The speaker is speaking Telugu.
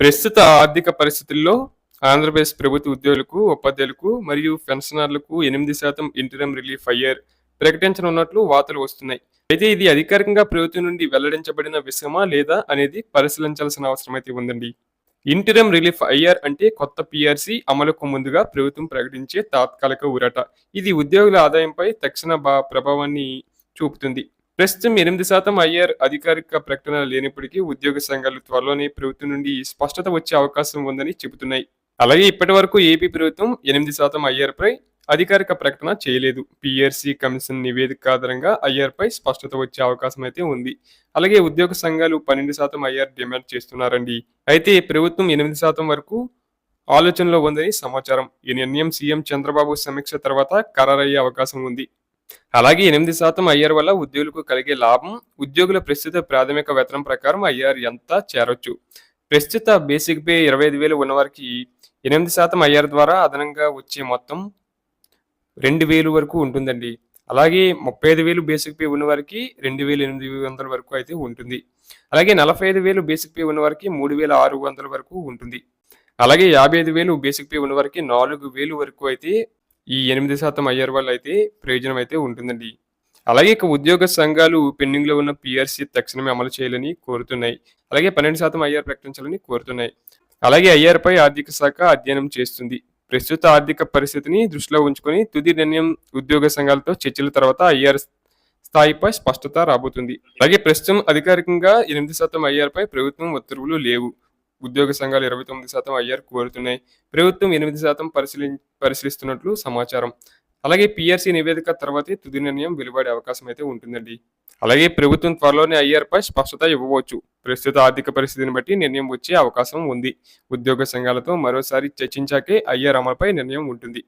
ప్రస్తుత ఆర్థిక పరిస్థితుల్లో ఆంధ్రప్రదేశ్ ప్రభుత్వ ఉద్యోగులకు ఉపాధ్యాయులకు మరియు పెన్షనర్లకు ఎనిమిది శాతం ఇంటరం రిలీఫ్ అయ్యర్ ప్రకటించనున్నట్లు వార్తలు వస్తున్నాయి. అయితే ఇది అధికారికంగా ప్రభుత్వం నుండి వెల్లడించబడిన విషయమా లేదా అనేది పరిశీలించాల్సిన అవసరం అయితే ఉందండి. ఇంటరం రిలీఫ్ అయ్యర్ అంటే కొత్త పిఆర్సి అమలుకు ముందుగా ప్రభుత్వం ప్రకటించే తాత్కాలిక ఊరట. ఇది ఉద్యోగుల ఆదాయంపై తక్షణ బా- ప్రభావాన్ని చూపుతుంది. ప్రస్తుతం ఎనిమిది శాతం ఐఆర్ అధికారిక ప్రకటన లేనప్పటికీ ఉద్యోగ సంఘాలు త్వరలోనే ప్రభుత్వం నుండి స్పష్టత వచ్చే అవకాశం ఉందని చెబుతున్నాయి. అలాగే ఇప్పటి వరకు ఏపీ ప్రభుత్వం ఎనిమిది శాతం ఐఆర్ పై అధికారిక ప్రకటన చేయలేదు. పిఆర్సీ కమిషన్ నివేదిక ఆధారంగా ఐఆర్ పై స్పష్టత వచ్చే అవకాశం అయితే ఉంది. అలాగే ఉద్యోగ సంఘాలు పన్నెండు శాతం ఐఆర్ డిమాండ్ చేస్తున్నారండి. అయితే ప్రభుత్వం ఎనిమిది శాతం వరకు ఆలోచనలో ఉందని సమాచారం. ఈ నిర్ణయం సీఎం చంద్రబాబు సమీక్ష తర్వాత ఖరారయ్యే అవకాశం ఉంది. అలాగే ఎనిమిది శాతం ఐఆర్ వల్ల ఉద్యోగులకు కలిగే లాభం ఉద్యోగుల ప్రస్తుత ప్రాథమిక వేతనం ప్రకారం ఐఆర్ ఎంత చేరొచ్చు? ప్రస్తుత బేసిక్ పే ఇరవై ఐదు వేలు ఉన్నవారికి ఎనిమిది శాతం ఐఆర్ ద్వారా అదనంగా వచ్చే మొత్తం రెండు వేలు వరకు ఉంటుందండి. అలాగే ముప్పై ఐదు వేలు బేసిక్ పే ఉన్నవారికి రెండు వేల ఎనిమిది వందల వరకు అయితే ఉంటుంది. అలాగే నలభై ఐదు వేలు బేసిక్ పే ఉన్నవారికి మూడు వేల ఆరు వందల వరకు ఉంటుంది. అలాగే యాభై ఐదు వేలు బేసిక్ పే ఉన్నవారికి నాలుగు వేలు వరకు అయితే ఈ ఎనిమిది శాతం అయ్యారు వల్ల అయితే ప్రయోజనం అయితే ఉంటుందండి. అలాగే ఇక ఉద్యోగ సంఘాలు పెండింగ్లో ఉన్న పిఆర్సీ తక్షణమే అమలు చేయాలని కోరుతున్నాయి. అలాగే పన్నెండు శాతం ఐఆర్ ప్రకటించాలని కోరుతున్నాయి. అలాగే ఐఆర్పై ఆర్థిక శాఖ అధ్యయనం చేస్తుంది. ప్రస్తుత ఆర్థిక పరిస్థితిని దృష్టిలో ఉంచుకొని తుది నిర్ణయం ఉద్యోగ సంఘాలతో చర్చల తర్వాత ఐఆర్ స్థాయిపై స్పష్టత రాబోతుంది. అలాగే ప్రస్తుతం అధికారికంగా ఎనిమిది శాతం ఐఆర్ ప్రభుత్వం ఉత్తర్వులు లేవు. ఉద్యోగ సంఘాలు ఇరవై తొమ్మిది శాతం ఐఆర్ కోరుతున్నాయి. ప్రభుత్వం ఎనిమిది శాతం పరిశీలి పరిశీలిస్తున్నట్లు సమాచారం. అలాగే పిఆర్సీ నివేదిక తర్వాతే తుది నిర్ణయం వెలువడే అవకాశం అయితే ఉంటుందండి. అలాగే ప్రభుత్వం త్వరలోనే ఐఆర్ స్పష్టత ఇవ్వవచ్చు. ప్రస్తుత ఆర్థిక పరిస్థితిని బట్టి నిర్ణయం వచ్చే అవకాశం ఉంది. ఉద్యోగ సంఘాలతో మరోసారి చర్చించాకే ఐఆర్ అమలుపై నిర్ణయం ఉంటుంది.